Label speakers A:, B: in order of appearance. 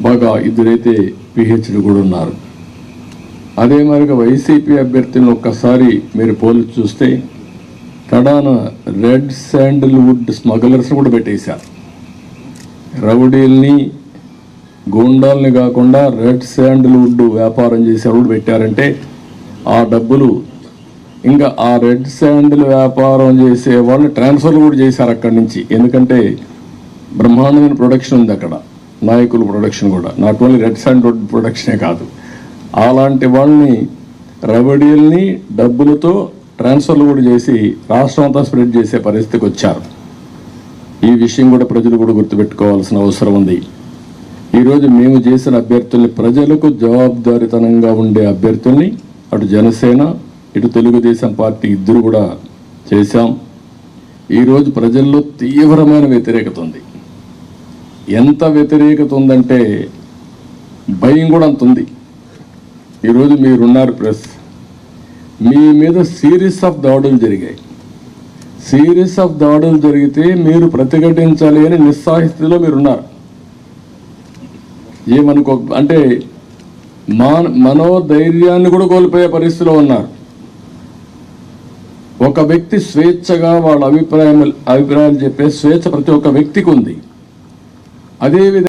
A: బాగా ఇద్దరైతే పిహెచ్డి కూడా ఉన్నారు. అదే మరిగా వైసీపీ అభ్యర్థిని ఒక్కసారి మీరు పోల్చి చూస్తే కడాన రెడ్ శాండిల్వుడ్ స్మగ్లర్స్ కూడా పెట్టేశారు. రౌడీల్ని గూండాల్ని కాకుండా రెడ్ శాండిల్వుడ్ వ్యాపారం చేసే కూడా పెట్టారంటే ఆ డబ్బులు ఇంకా ఆ రెడ్ శాండిల్ వ్యాపారం చేసే వాళ్ళు ట్రాన్స్ఫర్లు కూడా చేశారు అక్కడి నుంచి. ఎందుకంటే బ్రహ్మాండమైన ప్రొడక్షన్ ఉంది అక్కడ. నాయకులు ప్రొడక్షన్ కూడా. నాట్ ఓన్లీ రెడ్ శాండిల్ ప్రొడక్షనే కాదు. అలాంటి వాళ్ళని రవడీల్ని డబ్బులతో ట్రాన్స్ఫర్లు కూడా చేసి రాష్ట్రం అంతా స్ప్రెడ్ చేసే పరిస్థితికి వచ్చారు. ఈ విషయం కూడా ప్రజలు కూడా గుర్తుపెట్టుకోవాల్సిన అవసరం ఉంది. ఈరోజు మేము చేసిన అభ్యర్థుల్ని ప్రజలకు జవాబుదారితనంగా ఉండే అభ్యర్థుల్ని అటు జనసేన ఇటు తెలుగుదేశం పార్టీ ఇద్దరు కూడా చేశాం. ఈరోజు ప్రజల్లో తీవ్రమైన వ్యతిరేకత ఉంది. ఎంత వ్యతిరేకత ఉందంటే భయం కూడా అంత ఉంది. ఈరోజు మీరున్నారు ప్రెస్. మీ మీద సిరీస్ ఆఫ్ దాడులు జరిగాయి. సిరీస్ ఆఫ్ దాడులు జరిగితే మీరు ప్రతిఘటించాలి అని నిస్సాహితిలో మీరున్నారు. ఏమనుకో అంటే మా మనోధైర్యాన్ని కూడా కోల్పోయే పరిస్థితిలో ఉన్నారు. ఒక వ్యక్తి స్వేచ్ఛగా వాళ్ళ అభిప్రాయం అభిప్రాయాలు చెప్పే స్వేచ్ఛ ప్రతి ఒక్క వ్యక్తికి ఉంది. అదేవిధంగా